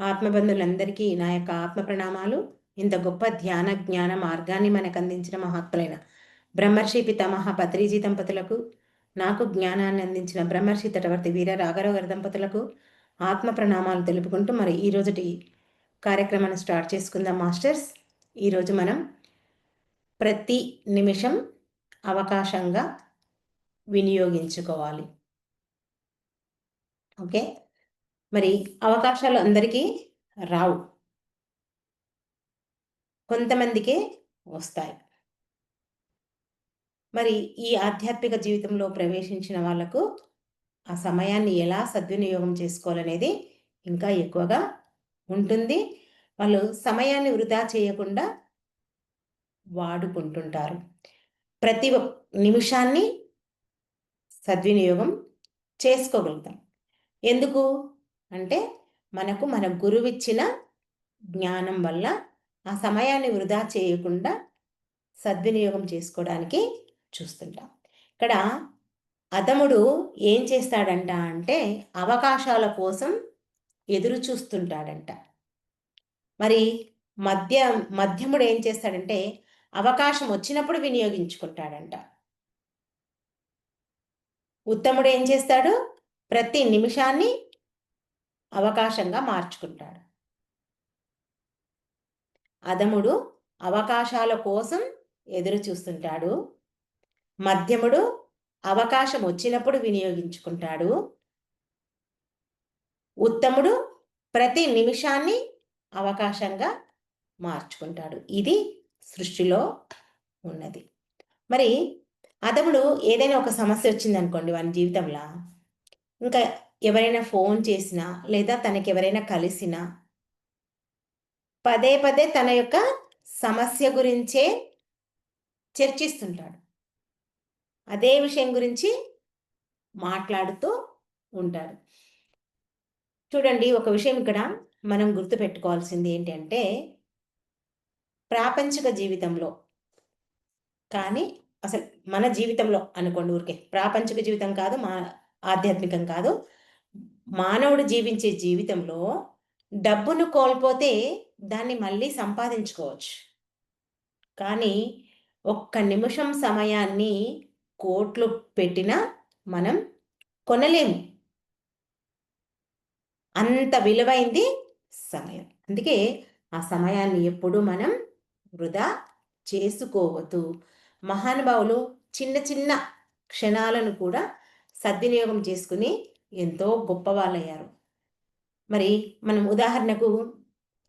ఆత్మబంధులందరికీ నా యొక్క ఆత్మ ప్రణామాలు ఇంత గొప్ప ధ్యాన జ్ఞాన మార్గాన్ని మనకు అందించిన మహాత్ములైన బ్రహ్మర్షి పితామహ పత్రిజీ దంపతులకు నాకు జ్ఞానాన్ని అందించిన బ్రహ్మర్షి తటవర్తి వీర రాఘరావు గారి దంపతులకు ఆత్మ ప్రణామాలు తెలుపుకుంటూ మరి ఈరోజుటి కార్యక్రమాన్ని స్టార్ట్ చేసుకుందాం మాస్టర్స్. ఈరోజు మనం ప్రతి నిమిషం అవకాశంగా వినియోగించుకోవాలి. ఓకే? మరి అవకాశాలు అందరికీ రావు. కొంతమందికే వస్తాయి. మరి ఈ ఆధ్యాత్మిక జీవితంలో ప్రవేశించిన వాళ్ళకు ఆ సమయాన్ని ఎలా సద్వినియోగం చేసుకోవాలనేది ఇంకా ఎక్కువగా ఉంటుంది. వాళ్ళు సమయాన్ని వృధా చేయకుండా వాడుకుంటుంటారు. ప్రతి నిమిషాన్ని సద్వినియోగం చేసుకోగలుగుతాం. ఎందుకు? అంటే మనకు మన గురువిచ్చిన జ్ఞానం వల్ల ఆ సమయాన్ని వృధా చేయకుండా సద్వినియోగం చేసుకోవడానికి చూస్తుంటాం. ఇక్కడ అదముడు ఏం చేస్తాడంట అంటే అవకాశాల కోసం ఎదురు చూస్తుంటాడంట. మరి మధ్య మధ్యముడు ఏం చేస్తాడంటే అవకాశం వచ్చినప్పుడు వినియోగించుకుంటాడంట. ఉత్తముడు ఏం చేస్తాడు? ప్రతి నిమిషాన్ని అవకాశంగా మార్చుకుంటాడు. అదముడు అవకాశాల కోసం ఎదురు చూస్తుంటాడు. మధ్యముడు అవకాశం వచ్చినప్పుడు వినియోగించుకుంటాడు. ఉత్తముడు ప్రతి నిమిషాన్ని అవకాశంగా మార్చుకుంటాడు. ఇది సృష్టిలో ఉన్నది. మరి అతముడు ఏదైనా ఒక సమస్య వచ్చింది అనుకోండి వాని జీవితంలో ఇంకా ఎవరైనా ఫోన్ చేసినా లేదా తనకి ఎవరైనా కలిసినా పదే పదే తన యొక్క సమస్య గురించే చర్చిస్తుంటాడు. అదే విషయం గురించి మాట్లాడుతూ ఉంటాడు. చూడండి ఒక విషయం ఇక్కడ మనం గుర్తుపెట్టుకోవాల్సింది ఏంటంటే ప్రాపంచిక జీవితంలో కానీ అసలు మన జీవితంలో అనుకోండి ఊరికే ప్రాపంచిక జీవితం కాదు మా ఆధ్యాత్మికం కాదు మానవుడు జీవించే జీవితంలో డబ్బును కోల్పోతే దాన్ని మళ్ళీ సంపాదించుకోవచ్చు. కానీ ఒక్క నిమిషం సమయాన్ని కోట్లు పెట్టినా మనం కొనలేము. అంత విలువైంది సమయం. అందుకే ఆ సమయాన్ని ఎప్పుడు మనం వృధా చేసుకోవద్దు. మహానుభావులు చిన్న చిన్న క్షణాలను కూడా సద్వినియోగం చేసుకుని ఎంతో గొప్పవాళ్ళయ్యారు మరి మనం ఉదాహరణకు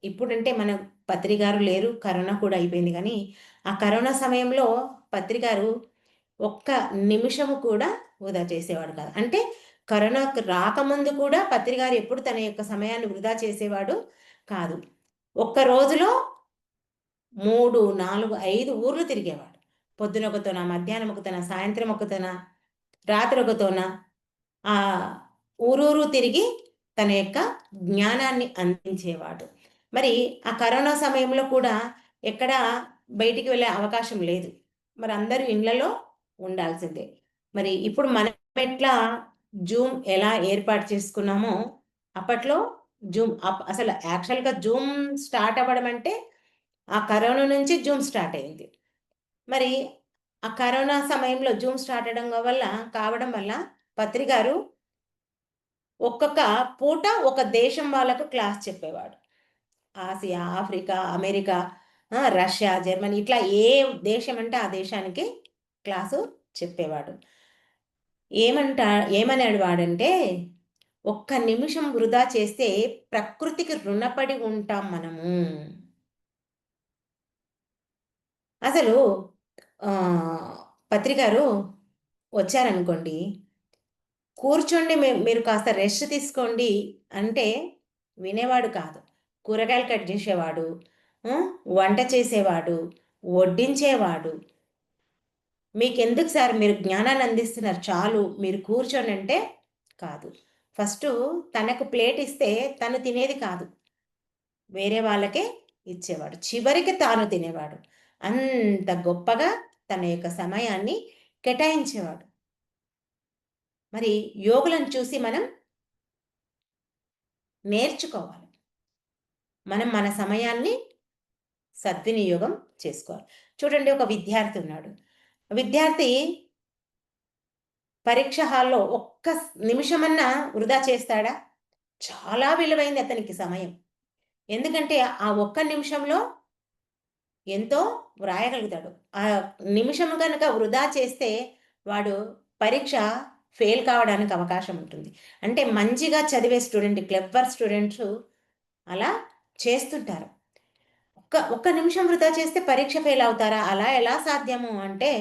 ఇప్పుడంటే మన పత్రికారు లేరు కరోనా కూడా అయిపోయింది కానీ ఆ కరోనా సమయంలో పత్రికారు ఒక్క నిమిషము కూడా వృధా చేసేవాడు కాదు. అంటే కరోనా రాకముందు కూడా పత్రికారు ఎప్పుడు తన యొక్క సమయాన్ని వృధా చేసేవాడు కాదు. ఒక్క రోజులో మూడు నాలుగు ఐదు ఊర్లు తిరిగేవాడు. పొద్దున ఒకతోన మధ్యాహ్నం ఒకతోన సాయంత్రం ఒకతోన రాత్రి ఒకతోన ఊరూరు తిరిగి తన యొక్క జ్ఞానాన్ని అందించేవాడు. మరి ఆ కరోనా సమయంలో కూడా ఎక్కడ బయటికి వెళ్ళే అవకాశం లేదు. మరి అందరూ ఇళ్ళలో ఉండాల్సిందే. మరి ఇప్పుడు మనం ఎట్లా జూమ్ ఎలా ఏర్పాటు చేసుకున్నామో అప్పట్లో జూమ్ అసలు యాక్చువల్గా జూమ్ స్టార్ట్ అవ్వడం అంటే ఆ కరోనా నుంచి జూమ్ స్టార్ట్ అయింది. మరి ఆ కరోనా సమయంలో జూమ్ స్టార్ట్ అవడం వల్ల కావడం వల్ల పత్రికారు ఒక్కొక్క పూట ఒక దేశం వాళ్ళకు క్లాస్ చెప్పేవాడు. Asia Africa America Russia Germany ఇట్లా ఏ దేశం అంటే ఆ దేశానికి క్లాసు చెప్పేవాడు. ఏమంటా ఏమన్నాడు వాడంటే ఒక్క నిమిషం వృధా చేస్తే ప్రకృతికి రుణపడి ఉంటాం మనము. అసలు పత్రికారు వచ్చారనుకోండి కూర్చోండి మీరు కాస్త రెస్ట్ తీసుకోండి అంటే వినేవాడు కాదు. కూరగాయలు కట్ చేసేవాడు వంట చేసేవాడు వడ్డించేవాడు. మీకెందుకు సార్? మీరు జ్ఞానాన్ని అందిస్తున్నారు చాలు. మీరు కూర్చొని అంటే కాదు. ఫస్ట్ తనకు ప్లేట్ ఇస్తే తను తినేది కాదు. వేరే వాళ్ళకే ఇచ్చేవాడు. చివరికి తాను తినేవాడు. అంత గొప్పగా తన యొక్క సమయాన్ని కేటాయించేవాడు. మరి యోగులను చూసి మనం నేర్చుకోవాలి. మనం మన సమయాన్ని సద్వినియోగం చేసుకోవాలి. చూడండి ఒక విద్యార్థి ఉన్నాడు. విద్యార్థి పరీక్ష హాల్లో ఒక్క నిమిషమన్నా వృధా చేస్తాడా? చాలా విలువైంది అతనికి సమయం. ఎందుకంటే ఆ ఒక్క నిమిషంలో ఎంతో వ్రాయగలుగుతాడు. ఆ నిమిషం కనుక వృధా చేస్తే వాడు పరీక్ష ఫెయిల్ కావడానికి అవకాశం ఉంటుంది. అంటే మంచిగా చదివే స్టూడెంట్ క్లెవర్ స్టూడెంట్స్ అలా చేస్తుంటారు. ఒక్క ఒక్క నిమిషం వృధా చేస్తే పరీక్ష ఫెయిల్ అవుతారా? అలా ఎలా సాధ్యము? అంటే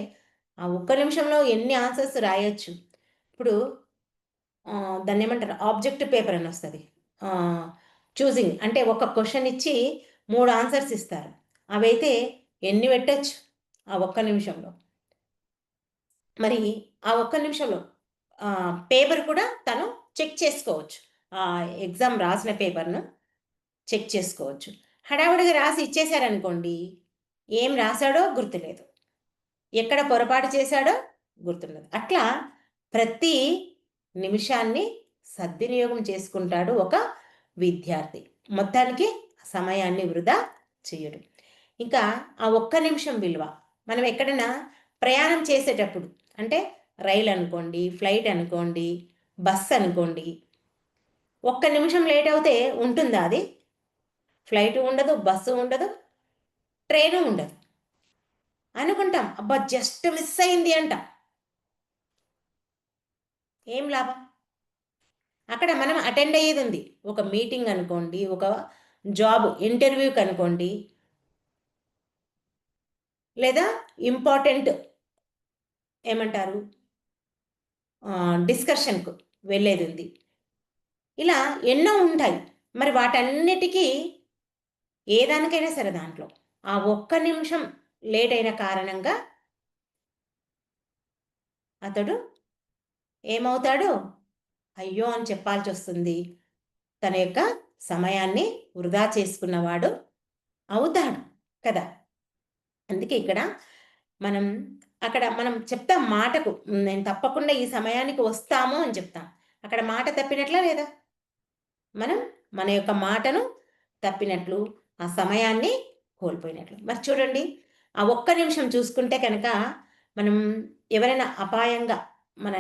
ఆ ఒక్క నిమిషంలో ఎన్ని ఆన్సర్స్ రాయొచ్చు? ఇప్పుడు దాన్ని ఏమంటారు? ఆబ్జెక్ట్ పేపర్ అని వస్తుంది. చూసింగ్. అంటే ఒక క్వశ్చన్ ఇచ్చి మూడు ఆన్సర్స్ ఇస్తారు. అవైతే ఎన్ని పెట్టచ్చు? ఆ ఒక్క నిమిషంలో. మరి ఆ ఒక్క నిమిషంలో పేపర్ కూడా తను చెక్ చేసుకోవచ్చు. ఆ ఎగ్జామ్ రాసిన పేపర్ను చెక్ చేసుకోవచ్చు. హడావుడిగా రాసి ఇచ్చేశారనుకోండి ఏం రాశాడో గుర్తులేదు. ఎక్కడ పొరపాటు చేశాడో గుర్తుండదు. అట్లా ప్రతి నిమిషాన్ని సద్వినియోగం చేసుకుంటాడు ఒక విద్యార్థి. మొత్తానికి సమయాన్ని వృధా చేయడు. ఇంకా ఆ ఒక్క నిమిషం విలువ. మనం ఎక్కడైనా ప్రయాణం చేసేటప్పుడు అంటే రైలు అనుకోండి ఫ్లైట్ అనుకోండి బస్ అనుకోండి. ఒక్క నిమిషం లేట్ అవుతే ఉంటుందా అది? ఫ్లైట్ ఉండదు బస్సు ఉండదు ట్రైను ఉండదు. అనుకుంటాం అబ్బా జస్ట్ మిస్ అయింది అంట. ఏం లాభం? అక్కడ మనం అటెండ్ అయ్యేది ఉంది. ఒక మీటింగ్ అనుకోండి ఒక జాబ్ ఇంటర్వ్యూకి అనుకోండి. లేదా ఇంపార్టెంట్ ఏమంటారు? డిస్కషన్కు వెళ్ళేది ఉంది. ఇలా ఎన్నో ఉంటాయి. మరి వాటన్నిటికీ ఏ దానికైనా సరే దాంట్లో ఆ ఒక్క నిమిషం లేట్ అయిన కారణంగా అతడు ఏమవుతాడు? అయ్యో అని చెప్పాల్సి వస్తుంది. తన యొక్క సమయాన్ని వృధా చేసుకున్నవాడు అవుతాడు కదా. అందుకే ఇక్కడ మనం అక్కడ మనం చెప్తాం మాటకు నేను తప్పకుండా ఈ సమయానికి వస్తాము అని చెప్తాం. అక్కడ మాట తప్పినట్లా లేదా? మనం మన యొక్క మాటను తప్పినట్లు ఆ సమయాన్ని కోల్పోయినట్లు. మరి చూడండి ఆ ఒక్క నిమిషం చూసుకుంటే కనుక మనం ఎవరైనా అపాయంగా మన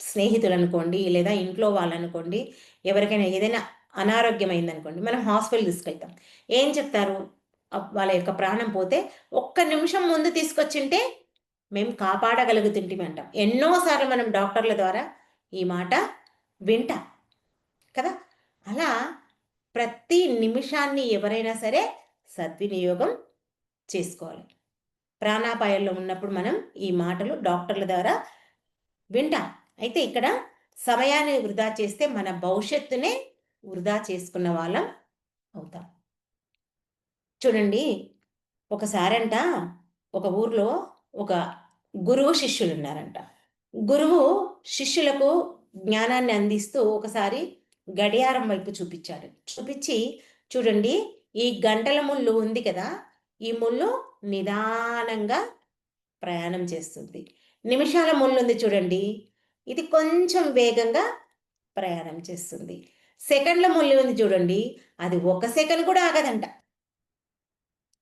స్నేహితులు అనుకోండి లేదా ఇంట్లో వాళ్ళు అనుకోండి ఎవరికైనా ఏదైనా అనారోగ్యమైందనుకోండి మనం హాస్పిటల్ తీసుకెళ్తాం. ఏం చెప్తారు? వాళ్ళ యొక్క ప్రాణం పోతే ఒక్క నిమిషం ముందు తీసుకొచ్చింటే మేము కాపాడగలుగుతుంటే అంటాం ఎన్నోసార్లు మనం డాక్టర్ల ద్వారా ఈ మాట వింటాం. కదా? అలా ప్రతి నిమిషాన్ని ఎవరైనా సరే సద్వినియోగం చేసుకోవాలి. ప్రాణాపాయంలో ఉన్నప్పుడు మనం ఈ మాటలు డాక్టర్ల ద్వారా వింటాం. అయితే ఇక్కడ సమయాన్ని వృధా చేస్తే మన భవిష్యత్తునే వృధా చేసుకున్న వాళ్ళం అవుతాం. చూడండి ఒకసారంట ఒక ఊర్లో ఒక గురువు శిష్యులు ఉన్నారంట గురువు శిష్యులకు జ్ఞానాన్ని అందిస్తూ ఒకసారి గడియారం వైపు చూపించాడు. చూపించి చూడండి ఈ గంటల ముళ్ళు ఉంది కదా ఈ ముళ్ళు నిదానంగా ప్రయాణం చేస్తుంది. నిమిషాల ముళ్ళు ఉంది చూడండి ఇది కొంచెం వేగంగా ప్రయాణం చేస్తుంది. సెకండ్ల ముళ్ళు ఉంది చూడండి అది ఒక సెకండ్ కూడా ఆగదంట.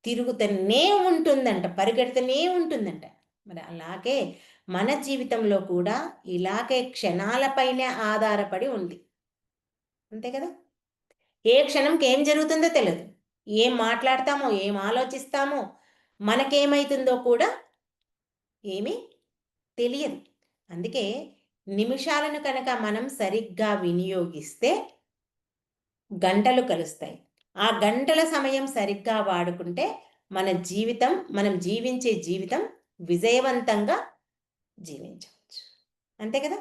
తిరుగుతూనే ఉంటుందంట పరిగెడుతూనే ఉంటుందంట. మరి అలాగే మన జీవితంలో కూడా ఇలాగే క్షణాలపైనే ఆధారపడి ఉంది. అంతే కదా? ఏ క్షణంకి ఏం జరుగుతుందో తెలియదు ఏం మాట్లాడతామో ఏం ఆలోచిస్తామో మనకేమైతుందో కూడా ఏమీ తెలియదు. అందుకే నిమిషాలను కనుక మనం సరిగ్గా వినియోగిస్తే గంటలు కలుస్తాయి. ఆ గంటల సమయం సరిగ్గా వాడుకుంటే మన జీవితం మనం జీవించే జీవితం విజయవంతంగా జీవించవచ్చు. అంతే కదా?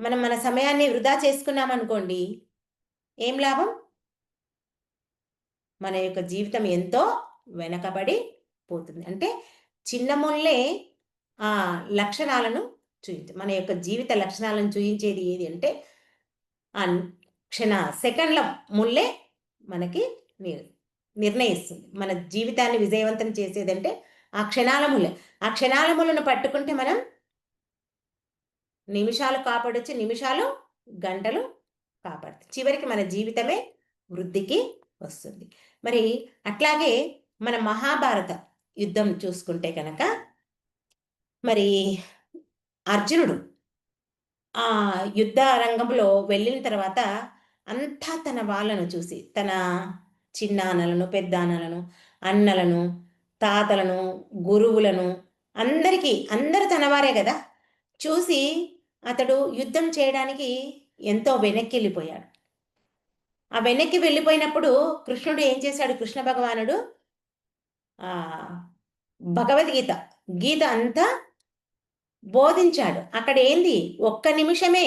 మనం మన సమయాన్ని వృధా చేసుకున్నాం అనుకోండి ఏం లాభం? మన యొక్క జీవితం ఎంతో వెనకబడి పోతుంది. అంటే చిన్న ముల్లే ఆ లక్షణాలను చూపించ మన యొక్క జీవిత లక్షణాలను చూపించేది ఏది అంటే ఆ క్షణ సెకండ్ల ముల్లే మనకి నిర్ణయిస్తుంది. మన జీవితాన్ని విజయవంతం చేసేదంటే ఆ క్షణాల ముల్లే. ఆ క్షణాల ముళ్ళను పట్టుకుంటే మనం నిమిషాలు కాపాడొచ్చు నిమిషాలు గంటలు కాపాడుతుంది చివరికి మన జీవితమే వృద్ధికి వస్తుంది. మరి అట్లాగే మన మహాభారత యుద్ధం చూసుకుంటే కనుక మరి అర్జునుడు ఆ యుద్ధ రంగంలో వెళ్ళిన తర్వాత అంతా తన వాళ్ళను చూసి తన చిన్నాన్నలను పెద్దాన్నలను అన్నలను తాతలను గురువులను అందరికీ అందరు తనవారే కదా. చూసి అతడు యుద్ధం చేయడానికి ఎంతో వెనక్కి వెళ్ళిపోయాడు ఆ వెనక్కి వెళ్ళిపోయినప్పుడు కృష్ణుడు ఏం చేశాడు? కృష్ణ భగవానుడు భగవద్గీత గీత అంతా బోధించాడు. అక్కడ ఏంది? ఒక్క నిమిషమే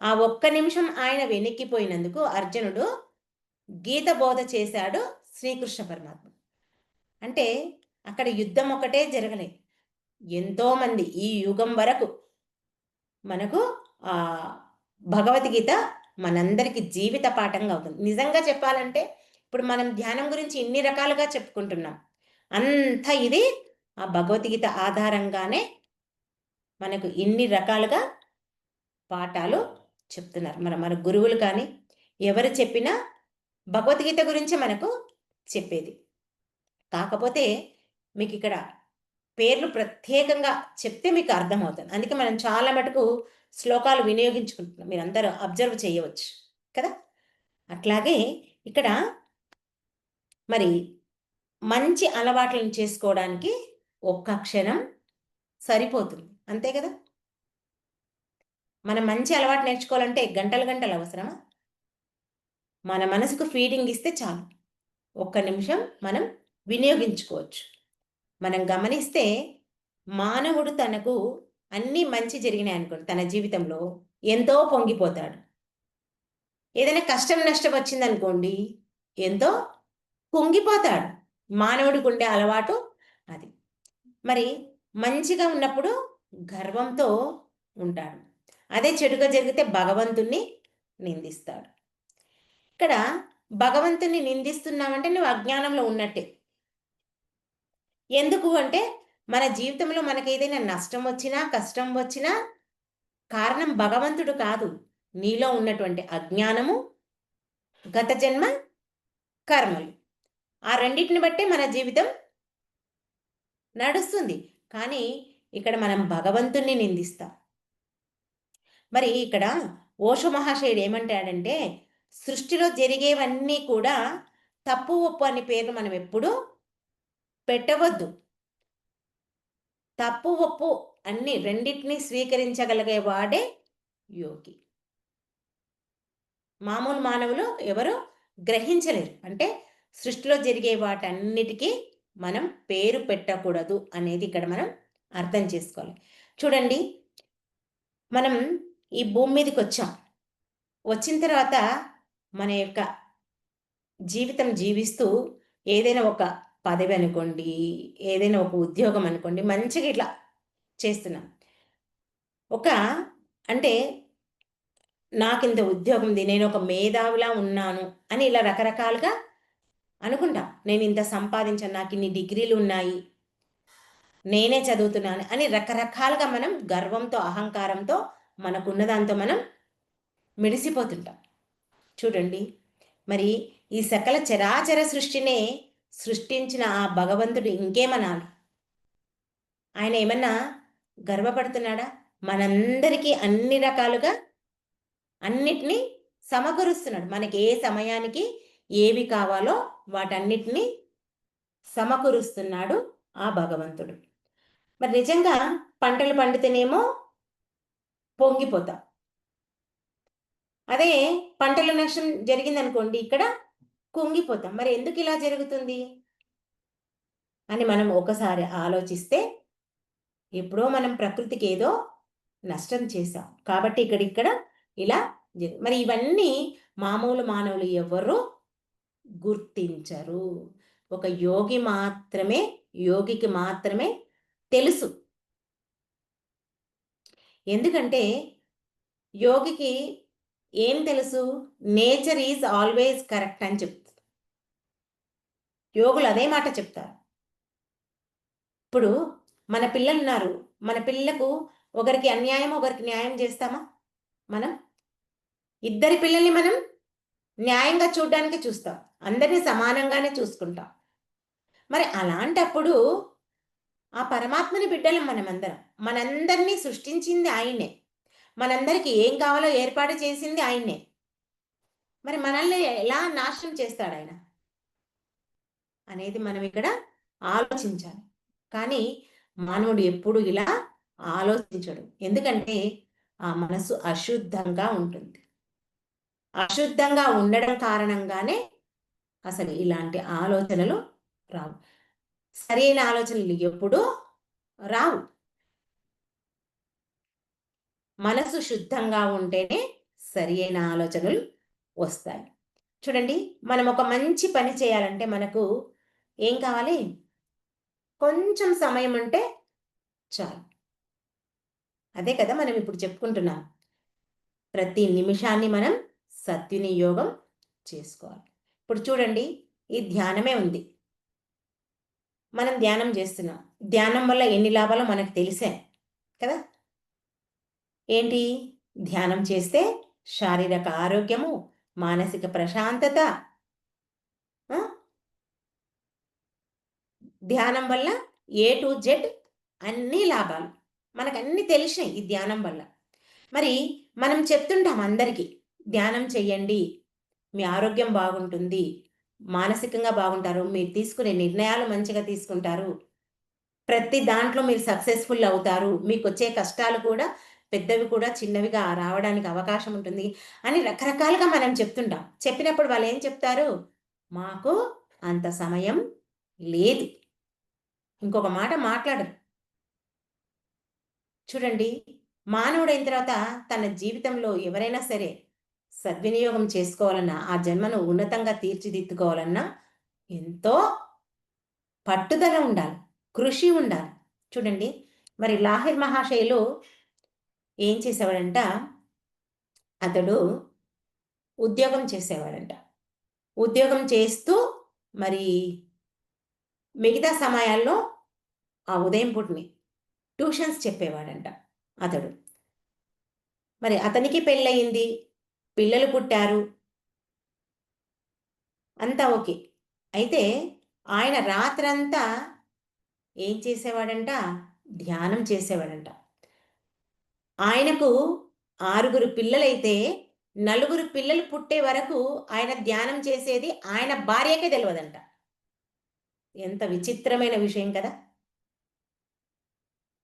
ఆ ఒక్క నిమిషం ఆయన వెనక్కిపోయినందుకు అర్జునుడు గీత బోధ చేశాడు శ్రీకృష్ణ పరమాత్మ. అంటే అక్కడ యుద్ధం ఒకటే జరగలే. ఎంతోమంది ఈ యుగం వరకు మనకు ఆ భగవద్గీత మనందరికీ జీవిత పాఠంగా అవుతుంది నిజంగా చెప్పాలంటే ఇప్పుడు మనం ధ్యానం గురించి ఇన్ని రకాలుగా చెప్పుకుంటున్నాం. అంతా ఇది ఆ భగవద్గీత ఆధారంగానే మనకు ఇన్ని రకాలుగా పాఠాలు చెప్తున్నారు. మన మన గురువులు కానీ ఎవరు చెప్పినా భగవద్గీత గురించి మనకు చెప్పేది. కాకపోతే మీకు ఇక్కడ పేర్లు ప్రత్యేకంగా చెప్తే మీకు అర్థమవుతుంది. అందుకే మనం చాలా మటుకు శ్లోకాలు వినియోగించుకుంటున్నాం. మీరు అందరూ అబ్జర్వ్ చేయవచ్చు కదా? అట్లాగే ఇక్కడ మరి మంచి అలవాట్లను చేసుకోవడానికి ఒక్క క్షణం సరిపోతుంది. అంతే కదా? మనం మంచి అలవాటు నేర్చుకోవాలంటే గంటలు గంటలు అవసరమా? మన మనసుకు ఫీడింగ్ ఇస్తే చాలు. ఒక్క నిమిషం మనం వినియోగించుకోవచ్చు. మనం గమనిస్తే మానవుడు తనకు అన్నీ మంచి జరిగినాయి అనుకోండి. తన జీవితంలో ఎంతో పొంగిపోతాడు. ఏదైనా కష్టం నష్టం వచ్చిందనుకోండి ఎంతో కుంగిపోతాడు. మానవుడికి ఉండే అలవాటు అది. మరి మంచిగా ఉన్నప్పుడు గర్వంతో ఉంటాడు. అదే చెడుగా జరిగితే భగవంతుణ్ణి నిందిస్తాడు. ఇక్కడ భగవంతుని నిందిస్తున్నామంటే నువ్వు అజ్ఞానంలో ఉన్నట్టే. ఎందుకు అంటే మన జీవితంలో మనకి ఏదైనా నష్టం వచ్చినా కష్టం వచ్చినా కారణం భగవంతుడు కాదు. నీలో ఉన్నటువంటి అజ్ఞానము గత జన్మ కర్మలు. ఆ రెండింటిని బట్టే మన జీవితం నడుస్తుంది. కానీ ఇక్కడ మనం భగవంతుణ్ణి నిందిస్తాం. మరి ఇక్కడ ఓషో మహాశయుడు ఏమంటాడంటే సృష్టిలో జరిగేవన్నీ కూడా తప్పు ఒప్పు అనే పేర్లు మనం ఎప్పుడూ పెట్టవద్దు. తప్పు ఒప్పు అన్ని రెండింటినీ స్వీకరించగలిగే వాడే యోగి. మామూలు మానవులు ఎవరు గ్రహించలేరు. అంటే సృష్టిలో జరిగే వాటన్నిటికీ మనం పేరు పెట్టకూడదు అనేది ఇక్కడ మనం అర్థం చేసుకోవాలి. చూడండి మనం ఈ భూమి మీదకి వచ్చాం వచ్చిన తర్వాత మన యొక్క జీవితం జీవిస్తూ ఏదైనా ఒక పదవి అనుకోండి ఏదైనా ఒక ఉద్యోగం అనుకోండి మంచిగా ఇట్లా చేస్తున్నాం. ఒక అంటే నాకు ఇంత ఉద్యోగం ఉంది నేను ఒక మేధావిలా ఉన్నాను అని ఇలా రకరకాలుగా అనుకుంటాం. నేను ఇంత సంపాదించాను నాకు ఇన్ని డిగ్రీలు ఉన్నాయి నేనే చదువుతున్నాను అని రకరకాలుగా మనం గర్వంతో అహంకారంతో మనకున్న దాంతో మనం మెడిసిపోతుంటాం చూడండి మరి ఈ సకల చరాచర సృష్టినే సృష్టించిన ఆ భగవంతుడు ఇంకేమనాలి? ఆయన ఏమన్నా గర్వపడుతున్నాడా? మనందరికీ అన్ని రకాలుగా అన్నిటినీ సమకూరుస్తున్నాడు. మనకి ఏ సమయానికి ఏవి కావాలో వాటన్నిటినీ సమకూరుస్తున్నాడు ఆ భగవంతుడు. మరి నిజంగా పంటలు పండితేనేమో పొంగిపోతాం. అదే పంటల నష్టం జరిగిందనుకోండి ఇక్కడ కుంగిపోతాం. మరి ఎందుకు ఇలా జరుగుతుంది? అని మనం ఒకసారి ఆలోచిస్తే ఎప్పుడో మనం ప్రకృతికి ఏదో నష్టం చేశాం. కాబట్టి ఇక్కడ ఇక్కడ ఇలా మరి ఇవన్నీ మామూలు మానవులు ఎవరు గుర్తించరు. ఒక యోగి మాత్రమే యోగికి మాత్రమే తెలుసు. ఎందుకంటే యోగికి ఏం తెలుసు? నేచర్ ఈజ్ ఆల్వేస్ కరెక్ట్ అని చెప్తుంది. యోగులు అదే మాట చెప్తారు. ఇప్పుడు మన పిల్లలు ఉన్నారు. మన పిల్లకు ఒకరికి అన్యాయం ఒకరికి న్యాయం చేస్తామా? మనం? ఇద్దరి పిల్లల్ని మనం న్యాయంగా చూడడానికి చూస్తాం. అందరినీ సమానంగానే చూసుకుంటాం. మరి అలాంటప్పుడు ఆ పరమాత్మని బిడ్డలం మనమందరం. మనందరినీ సృష్టించింది ఆయనే. మనందరికీ ఏం కావాలో ఏర్పాటు చేసింది ఆయనే. మరి మనల్ని ఎలా నాశనం చేస్తాడు ఆయన? అనేది మనం ఇక్కడ ఆలోచించాలి. కానీ మానవుడు ఎప్పుడు ఇలా ఆలోచించడు. ఎందుకంటే ఆ మనసు అశుద్ధంగా ఉంటుంది. అశుద్ధంగా ఉండడం కారణంగానే అసలు ఇలాంటి ఆలోచనలు రావు. సరైన ఆలోచనలు ఎప్పుడూ రావు. మనసు శుద్ధంగా ఉంటేనే సరి అయిన ఆలోచనలు వస్తాయి. చూడండి మనం ఒక మంచి పని చేయాలంటే మనకు ఏం కావాలి? కొంచెం సమయం ఉంటే చాలు. అదే కదా మనం ఇప్పుడు చెప్పుకుంటున్నాం. ప్రతి నిమిషాన్ని మనం సద్వినియోగం చేసుకోవాలి. ఇప్పుడు చూడండి ఈ ధ్యానమే ఉంది. మనం ధ్యానం చేస్తున్నాం. ధ్యానం వల్ల ఎన్ని లాభాలు మనకు తెలిసే? కదా? ఏంటి? ధ్యానం చేస్తే శారీరక ఆరోగ్యము మానసిక ప్రశాంతత ధ్యానం వల్ల ఏ టు జెడ్ అన్ని లాభాలు. మనకు అన్ని తెలిసినాయి ఈ ధ్యానం వల్ల. మరి మనం చెప్తుంటాం అందరికీ ధ్యానం చెయ్యండి మీ ఆరోగ్యం బాగుంటుంది మానసికంగా బాగుంటారు మీరు తీసుకునే నిర్ణయాలు మంచిగా తీసుకుంటారు. ప్రతి దాంట్లో మీరు సక్సెస్ఫుల్ అవుతారు. మీకు వచ్చే కష్టాలు కూడా పెద్దవి కూడా చిన్నవిగా రావడానికి అవకాశం ఉంటుంది అని రకరకాలుగా మనం చెప్తుంటాం. చెప్పినప్పుడు వాళ్ళు ఏం చెప్తారు? మాకు అంత సమయం లేదు. ఇంకొక మాట మాట్లాడరు. చూడండి మానవుడైన తర్వాత తన జీవితంలో ఎవరైనా సరే సద్వినియోగం చేసుకోవాలన్నా ఆ జన్మను ఉన్నతంగా తీర్చిదిద్దుకోవాలన్నా ఎంతో పట్టుదల ఉండాలి కృషి ఉండాలి. చూడండి మరి లాహిర్ మహాశయులు ఏం చేసేవాడంట? అతడు ఉద్యోగం చేసేవాడంట. ఉద్యోగం చేస్తూ మరి మిగతా సమయాల్లో ఆ ఉదయం పూటని ట్యూషన్స్ చెప్పేవాడంట అతడు. మరి అతనికి పెళ్ళయింది? పిల్లలు పుట్టారు. అంతా ఓకే. అయితే ఆయన రాత్రంతా ఏం చేసేవాడంట? ధ్యానం చేసేవాడంట. ఆయనకు ఆరుగురు పిల్లలైతే నలుగురు పిల్లలు పుట్టే వరకు ఆయన ధ్యానం చేసేది ఆయన భార్యకే తెలియదంట ఎంత విచిత్రమైన విషయం కదా!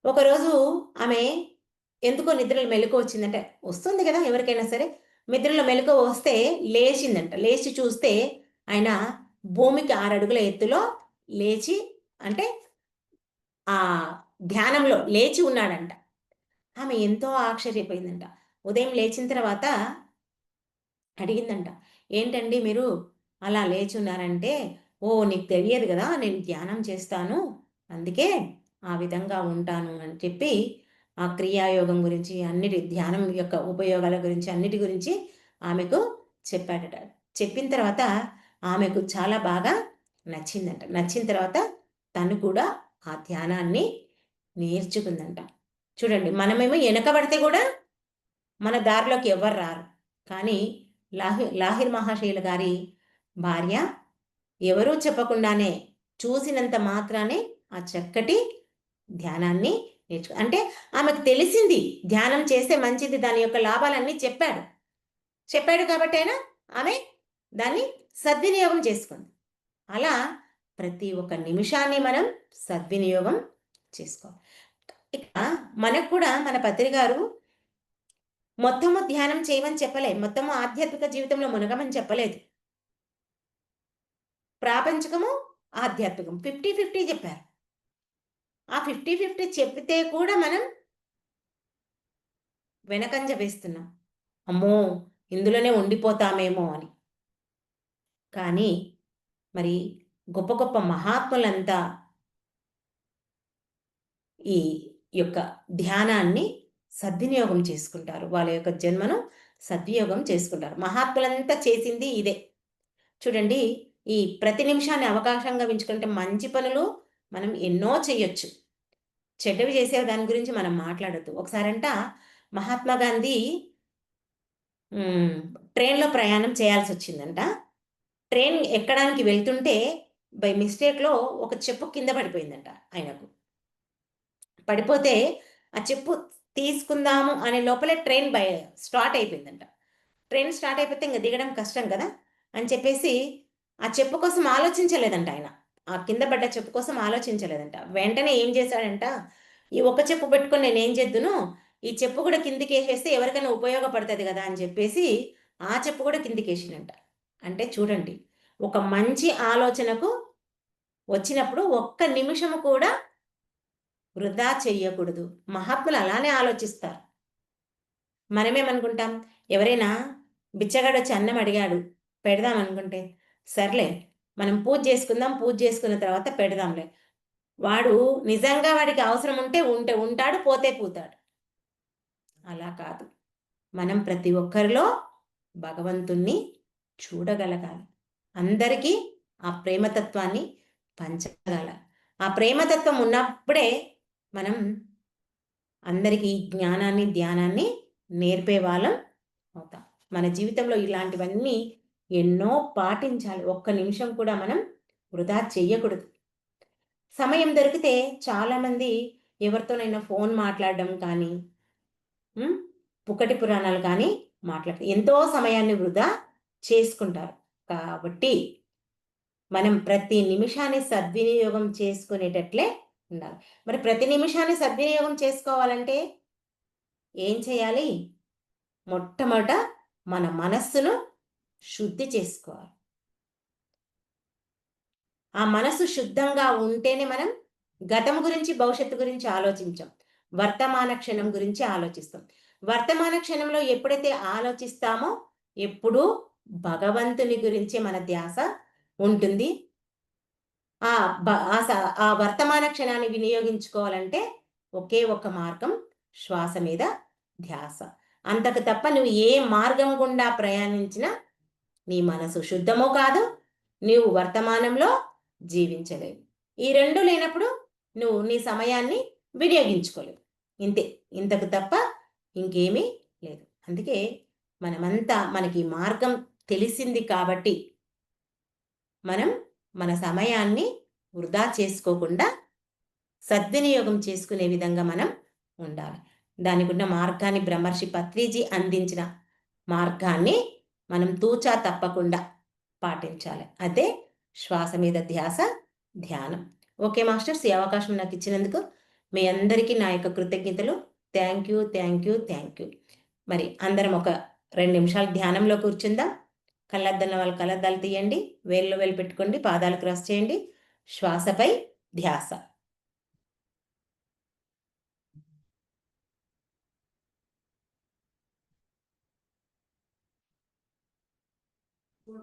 ఒకరోజు ఆమె ఎందుకో నిద్రలు మెలకు వచ్చిందంటే వస్తుంది కదా ఎవరికైనా సరే నిద్రలో మెలకు వస్తే లేచిందంట. లేచి చూస్తే ఆయన భూమికి ఆరు అడుగుల ఎత్తులో లేచి అంటే ఆ ధ్యానంలో లేచి ఉన్నాడంట. ఆమె ఎంతో ఆశ్చర్యపోయిందంట. ఉదయం లేచిన తర్వాత అడిగిందంట. ఏంటండి మీరు అలా లేచి ఉన్నారంటే ఓ నీకు తెలియదు కదా నేను ధ్యానం చేస్తాను అందుకే ఆ విధంగా ఉంటాను అని చెప్పి ఆ క్రియాయోగం గురించి అన్నిటి ధ్యానం యొక్క ఉపయోగాల గురించి అన్నిటి గురించి ఆమెకు చెప్పాడట. చెప్పిన తర్వాత ఆమెకు చాలా బాగా నచ్చిందంట. నచ్చిన తర్వాత తను కూడా ఆ ధ్యానాన్ని నేర్చుకుందంట. చూడండి మనమేమో వెనకబడితే కూడా మన దారిలోకి ఎవరు రారు. కానీ లాహి లాహిర్ మహాశైల గారి భార్య ఎవరూ చెప్పకుండానే చూసినంత మాత్రానే ఆ చక్కటి ధ్యానాన్ని నేర్చుకు అంటే ఆమెకు తెలిసింది ధ్యానం చేస్తే మంచిది దాని యొక్క లాభాలన్నీ చెప్పాడు. చెప్పాడు కాబట్టి అయినా ఆమె దాన్ని సద్వినియోగం చేసుకుంది. అలా ప్రతి ఒక్క నిమిషాన్ని మనం సద్వినియోగం చేసుకోవాలి. ఇక మనకు కూడా మన పత్రి గారు మొత్తము ధ్యానం చేయమని చెప్పలేదు మొత్తము ఆధ్యాత్మిక జీవితంలో మునగమని చెప్పలేదు. ప్రాపంచకము ఆధ్యాత్మికం ఫిఫ్టీ ఫిఫ్టీ చెప్పారు. ఆ ఫిఫ్టీ ఫిఫ్టీ చెప్తే కూడా మనం వెనకంజ వేస్తున్నాం. అమ్మో ఇందులోనే ఉండిపోతామేమో అని. కానీ మరి గొప్ప గొప్ప మహాత్ములంతా ఈ యొక్క ధ్యానాన్ని సద్వినియోగం చేసుకుంటారు. వాళ్ళ యొక్క జన్మను సద్వినియోగం చేసుకుంటారు. మహాత్ములంతా చేసింది ఇదే. చూడండి ఈ ప్రతి నిమిషాన్ని అవకాశంగా ఉంచుకుంటే మంచి పనులు మనం ఎన్నో చేయొచ్చు చెడ్డవి చేసే దాని గురించి మనం మాట్లాడద్దు. ఒకసారంట మహాత్మా గాంధీ ట్రైన్లో ప్రయాణం చేయాల్సి వచ్చిందంట ట్రైన్ ఎక్కడానికి వెళ్తుంటే బై మిస్టేక్లో ఒక చెప్పు కింద పడిపోయిందంట ఆయనకు. పడిపోతే ఆ చెప్పు తీసుకుందాము అనే లోపలే ట్రైన్ బయ స్టార్ట్ అయిపోయిందంట. ట్రైన్ స్టార్ట్ అయిపోతే ఇంకా దిగడం కష్టం కదా అని చెప్పేసి ఆ చెప్పు కోసం ఆలోచించలేదంట ఆయన. ఆ కింద పడ్డ చెప్పు కోసం ఆలోచించలేదంట. వెంటనే ఏం చేశాడంట? ఈ ఒక్క చెప్పు పెట్టుకొని నేను ఏం చేద్దును? ఈ చెప్పు కూడా కిందికి వేసేస్తే ఎవరికైనా ఉపయోగపడుతుంది కదా అని చెప్పేసి ఆ చెప్పు కూడా కిందికి వేసినంట అంటే చూడండి ఒక మంచి ఆలోచనకు వచ్చినప్పుడు ఒక్క నిమిషము కూడా వృధా చెయ్యకూడదు. మహాత్ములు అలానే ఆలోచిస్తారు. మనమేమనుకుంటాం? ఎవరైనా బిచ్చగాడు వచ్చి అన్నం అడిగాడు పెడదాం అనుకుంటే సర్లే మనం పూజ చేసుకుందాం పూజ చేసుకున్న తర్వాత పెడదాంలే. వాడు నిజంగా వాడికి అవసరం ఉంటే ఉంటే ఉంటాడు పోతే పోతాడు. అలా కాదు. మనం ప్రతి ఒక్కరిలో భగవంతుణ్ణి చూడగలగాలి. అందరికీ ఆ ప్రేమతత్వాన్ని పంచగల. ఆ ప్రేమతత్వం ఉన్నప్పుడే మనం అందరికీ ఈ జ్ఞానాన్ని ధ్యానాన్ని నేర్పే వాళ్ళం అవుతాం. మన జీవితంలో ఇలాంటివన్నీ ఎన్నో పాటించాలి. ఒక్క నిమిషం కూడా మనం వృధా చెయ్యకూడదు. సమయం దొరికితే చాలామంది ఎవరితోనైనా ఫోన్ మాట్లాడడం కానీ పుక్కటి పురాణాలు కానీ మాట్లాడతారు ఎంతో సమయాన్ని వృధా చేసుకుంటారు. కాబట్టి మనం ప్రతి నిమిషాన్ని సద్వినియోగం చేసుకునేటట్లే ఉండాలి. మరి ప్రతి నిమిషాన్ని సద్వినియోగం చేసుకోవాలంటే ఏం చేయాలి? మొట్టమొదట మన మనస్సును శుద్ధి చేసుకోవాలి. ఆ మనసు శుద్ధంగా ఉంటేనే మనం గతం గురించి భవిష్యత్తు గురించి ఆలోచించాం. వర్తమాన క్షణం గురించి ఆలోచిస్తాం. వర్తమాన క్షణంలో ఎప్పుడైతే ఆలోచిస్తామో ఎప్పుడూ భగవంతుని గురించి మన ధ్యాస ఉంటుంది. ఆ బ- ఆ స- ఆ వర్తమాన క్షణాన్ని వినియోగించుకోవాలంటే ఒకే ఒక మార్గం శ్వాస మీద ధ్యాస. అంతకు తప్ప నువ్వు ఏ మార్గం గుండా ప్రయాణించినా నీ మనసు శుద్ధమో కాదు నీవు వర్తమానంలో జీవించలేవు. ఈ రెండు లేనప్పుడు నువ్వు నీ సమయాన్ని వినియోగించుకోలేవు. ఇంతే ఇంతకు తప్ప ఇంకేమీ లేదు. అందుకే మనమంతా మనకి మార్గం తెలిసింది కాబట్టి మనం మన సమయాన్ని వృధా చేసుకోకుండా సద్వినియోగం చేసుకునే విధంగా మనం ఉండాలి. దానికి ఉన్న మార్గాన్ని బ్రహ్మర్షి పత్రిజీ అందించిన మార్గాన్ని మనం తూచా తప్పకుండా పాటించాలి. అదే శ్వాస మీద ధ్యాస ధ్యానం. ఓకే మాస్టర్స్ ఈ అవకాశం నాకు ఇచ్చినందుకు మీ అందరికీ నా యొక్క కృతజ్ఞతలు. Thank you thank you thank you. మరి అందరం ఒక రెండు నిమిషాలు ధ్యానంలో కూర్చుందాం. కళ్ళద్దన్న వాళ్ళు కళ్ళద్దాలు తీయండి. వేళ్ళు వేలు పెట్టుకోండి. పాదాలు క్రాస్ చేయండి. శ్వాసపై ధ్యాస.